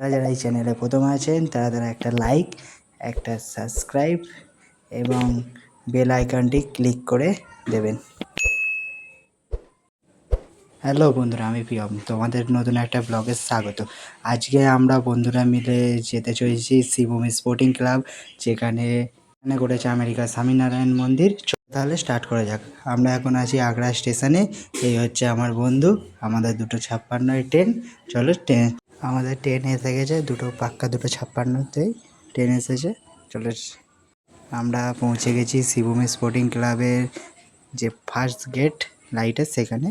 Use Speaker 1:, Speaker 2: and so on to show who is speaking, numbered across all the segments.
Speaker 1: যারা যারা এই চ্যানেলে প্রথম আছেন, তারা তারা একটা লাইক একটা সাবস্ক্রাইব এবং বেল আইকনটি ক্লিক করে দেবেন। হ্যালো বন্ধুরা, আমি প্রিয়ম। তোমাদের নতুন একটা ব্লগে স্বাগত। আজকে আমরা বন্ধুরা মিলে যেতে চলেছি শিবম স্পোর্টিং ক্লাব যেখানে এখানে করেছে আমেরিকার স্বামীনারায়ণ মন্দির। তাহলে স্টার্ট করা যাক। আমরা এখন আছি আগ্রা স্টেশনে। এই হচ্ছে আমার বন্ধু, আমাদের দুটো ছাপ্পান্নয় ট্রেন চলো ট্রেন আমাদের ট্রেন এসে গেছে, দুটো পাক্কা, দুটো ছাপ্পান্নতেই ট্রেন এসেছে। চলো আমরা পৌঁছে গেছি শিবম স্পোর্টিং ক্লাবের যে ফার্স্ট গেট লাইটের সেখানে।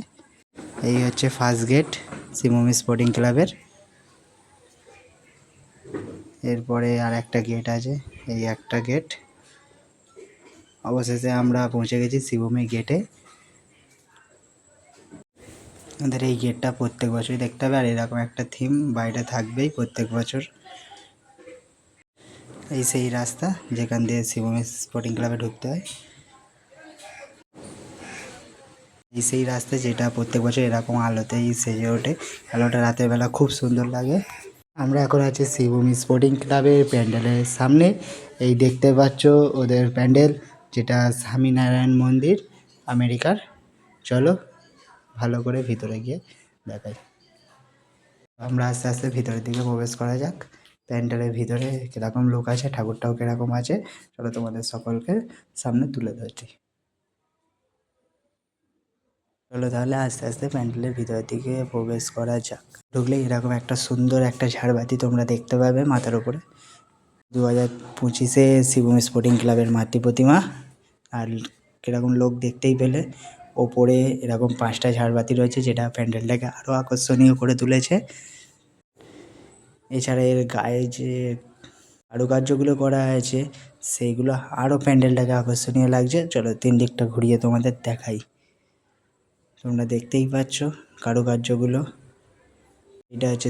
Speaker 1: এই হচ্ছে ফার্স্ট গেট শিবম স্পোর্টিং ক্লাবের এরপরে আর একটা গেট আছে, এই একটা গেট অবশেষে আমরা পৌঁছে গেছি শিবমের গেটে আমাদের এই গেটটা প্রত্যেক বছরই দেখতে হবে, আর এরকম একটা থিম বাইরে থাকবেই প্রত্যেক বছর। এই সেই রাস্তা, যেখান দিয়ে শিবম স্পোর্টিং ক্লাবে ঢুকতে হয়। এই সেই রাস্তা যেটা প্রত্যেক বছর এরকম আলোতেই সেজে ওঠে। আলোটা রাতের বেলা খুব সুন্দর লাগে। আমরা এখন আছি শিবম স্পোর্টিং ক্লাবের প্যান্ডেলের সামনে। এই দেখতে পাচ্ছ ওদের প্যান্ডেল, যেটা স্বামীনারায়ণ মন্দির, আমেরিকার। চলো ভালো করে ভিতরে গিয়ে দেখাই। আমরা আস্তে আস্তে ভিতরের দিকে প্রবেশ করা যাক। প্যান্ডেলের ভিতরে কীরকম লোক আছে, ঠাকুরটাও কীরকম আছে, চলো তোমাদের সকলকে সামনে তুলে ধরছি। চলো তাহলে আস্তে আস্তে প্যান্ডেলের ভিতরের দিকে প্রবেশ করা যাক। ঢুকলে এরকম একটা সুন্দর একটা ঝাড়বাতি তোমরা দেখতে পাবে মাথার উপরে। দু হাজার পঁচিশে শিবম স্পোর্টিং ক্লাবের মাতৃ প্রতিমা আর কীরকম লোক দেখতেই পেলে। ওপরে এরকম পাঁচটা ঝাড়বাতি রয়েছে যেটা প্যান্ডেলটাকে আরও আকর্ষণীয় করে তুলেছে। এছাড়া এর গায়ে যে কারুকার্যগুলো করা হয়েছে, সেইগুলো আরও প্যান্ডেলটাকে আকর্ষণীয় লাগছে। চলো তিন দিকটা ঘুরিয়ে তোমাদের দেখাই। তোমরা দেখতেই পাচ্ছ কারুকার্যগুলো। এটা হচ্ছে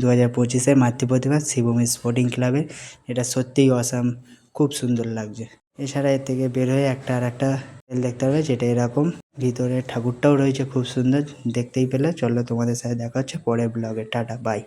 Speaker 1: দু হাজার পঁচিশের মাতৃ প্রতিমা শিবম স্পোর্টিং ক্লাবে এটা সত্যিই অসাম খুব সুন্দর লাগছে। এছাড়া এর থেকে বের হয়ে একটা আর একটা প্যান্ডেল দেখতে হবে যেটা এরকম। ভিতরে ঠাকুরটাও রয়েছে, খুব সুন্দর। দেখতেই পেলে। চলো তোমাদের সাথে দেখা হচ্ছে পরের ব্লগে টাটা বাই